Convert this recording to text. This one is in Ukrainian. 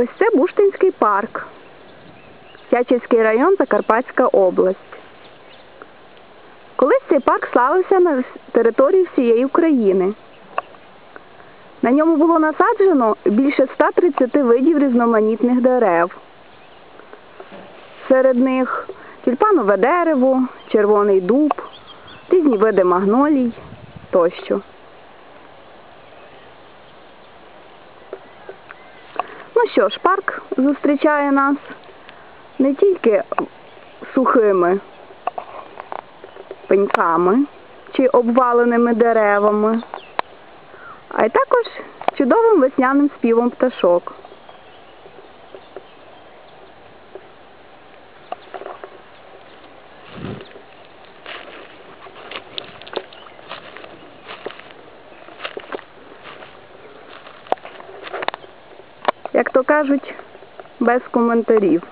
Ось це Буштинський парк, Тячівський район, Закарпатська область. Колись цей парк славився на території всієї України. На ньому було насаджено більше 130 видів різноманітних дерев. Серед них тюльпанове дерево, червоний дуб, різні види магнолій тощо. Що ж, парк зустрічає нас не тільки сухими пеньками чи обваленими деревами, а й також чудовим весняним співом пташок. Як то кажуть, без коментарів.